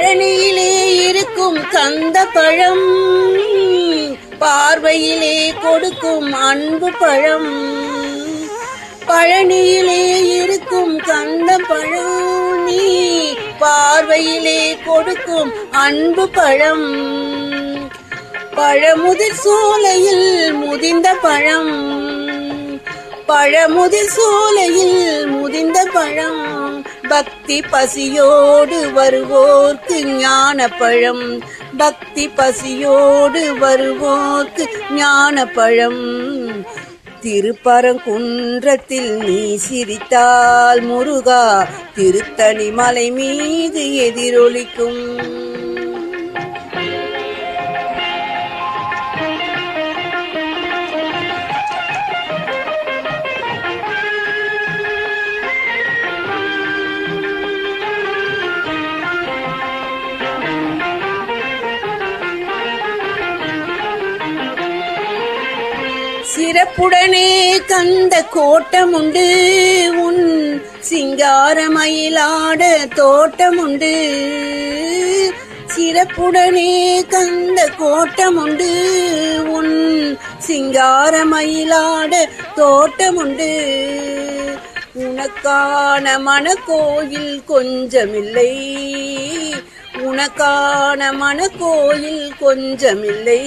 பழனியிலே இருக்கும் கந்த பழம் பார்வையிலே கொடுக்கும் அன்பு பழம். பழனியிலே இருக்கும் கந்த பழம் நீ பார்வையிலே கொடுக்கும் அன்பு பழம். பழமுதிர் சோலையில் முதிர்ந்த பழம். பழமுதிர் சோலையில் முதிர்ந்த பழம். பக்தி பசியோடு வருவோர்க்கு ஞான பழம் பக்தி பசியோடு வருவோர்க்கு ஞான பழம் திருப்பரங்குன்றத்தில் நீ சிரித்தால் முருகா திருத்தணி மலை மீது எதிரொலிக்கும். சிறப்புடனே கந்த கோட்டமுண்டு உன் சிங்காரமயிலாட தோட்டமுண்டு. சிறப்புடனே கந்த கோட்டமுண்டு உன் சிங்காரமயிலாட தோட்டமுண்டு. உனக்கான மனக்கோயில் கொஞ்சமில்லை உனக்கான மனக்கோயில் கொஞ்சமில்லை.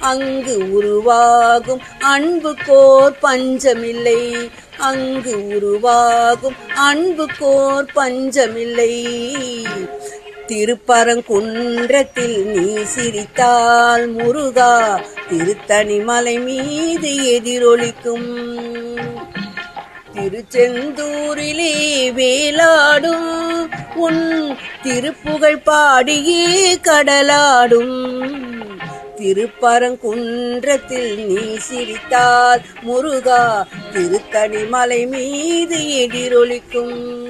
அங்கு உருவாகும் அன்பு கோர் பஞ்சமில்லை. அங்கு உருவாகும் அன்பு கோர் பஞ்சமில்லை. திருப்பரங்குன்றத்தில் நீ சிரித்தால் முருகா திருத்தணி மலை மீது எதிரொலிக்கும். திருச்செந்தூரிலே வேலாடும் உன் திருப்புகழ் பாடியே கடலாடும். திருப்பரங்குன்றத்தில் நீ சிரித்தால் முருகா திருத்தணி மலை மீது எதிரொலிக்கும்.